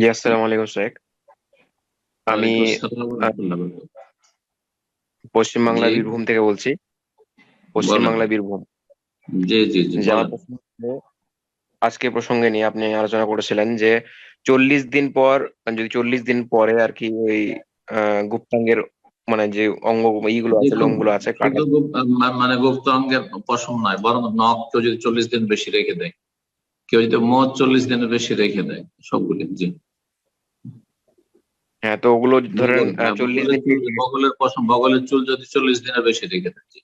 জি আসসালামু আলাইকুম শেখ। আমি পশ্চিমবাংলা বীরভূম থেকে বলছি। পশ্চিমবাংলা বীরভূম। জি জি জি আজকে প্রসঙ্গে নিয়ে আপনি আলোচনা করেছিলেন যে চল্লিশ দিন পর যদি চল্লিশ দিন পরে আর কি ওই গুপ্তাঙ্গের মানে যে অঙ্গ ইগুলো আছে লোমগুলো আছে মানে গুপ্ত অঙ্গের পশম নয় বরং নখ কেউ যদি চল্লিশ দিন বেশি রেখে দেয় কেউ যদি মদ চল্লিশ দিনের বেশি রেখে দেয় সবগুলি জি। হ্যাঁ তো ওগুলো ধরেন হ্যাঁ, চল্লিশ দিন চুল- বগলের পশম বগলের চুল যদি চল্লিশ দিনের বেশি রেখে জি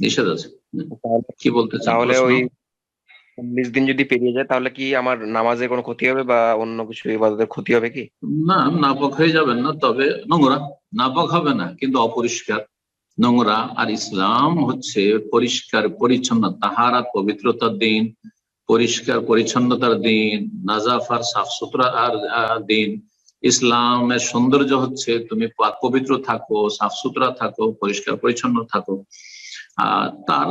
নিষেধ আছে? কি বলতে তাহলে ওই চল্লিশ দিন যদি পেরিয়ে যায় তাহলে কি আমার নামাজে কোনো ক্ষতি হবে বা অন্য কিছু ইবাদতের ক্ষতি হবে কি? না নাপক হয়ে যাবেন না তবে নোংরা নাপক হবে না কিন্তু অপরিষ্কার। নোংরা আর ইসলাম হচ্ছে পরিষ্কার পরিচ্ছন্ন তাহারা পবিত্রতার দিন পরিষ্কার পরিচ্ছন্নতার দিন নাজাফার সাফ সুতরা আর দিন ইসলামের সৌন্দর্য হচ্ছে তুমি পবিত্র থাকো সাফ সুতরা থাকো, পরিষ্কার, পরিচ্ছন্ন থাকো। তার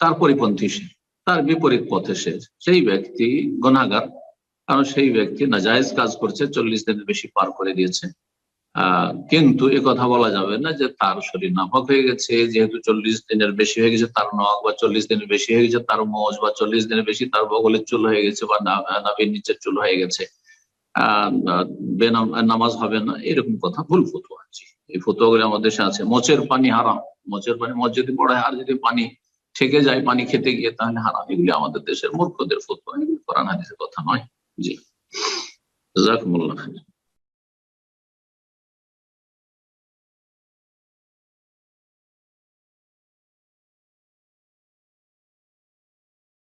তার পরিপন্থী সে, তার বিপরীত পথে সে। সেই ব্যক্তি গণাগার কারণ সেই ব্যক্তি নাজায়েজ কাজ করছে, চল্লিশ দিনের বেশি পার করে দিয়েছে। কিন্তু এ কথা বলা যাবে না যে তার শরীর নাফক হয়ে গেছে, যেহেতু চল্লিশ দিনের বেশি হয়ে গেছে তার নখ, বা চল্লিশ দিনের বেশি হয়ে গেছে তার মোজ, বা চল্লিশ দিনের বেশি তার বগলের চুল হয়ে গেছে, বা নাভির নিচের চুল হয়ে গেছে। নামাজ হবে না, এরকম কথা, ভুল ফতো আছে। এই ফতোয়াগুলি আমাদের দেশে আছে। মচের পানি হারাম। মচের পানি মচ যদি পড়ে, আর যদি পানি থেকে যায়, পানি খেতে গিয়ে, তাহলে হারাম। এগুলি আমাদের দেশের মূর্খদের ফতো এগুলি কোরআন কথা নয়। জি। জাকুমুল্লাহ।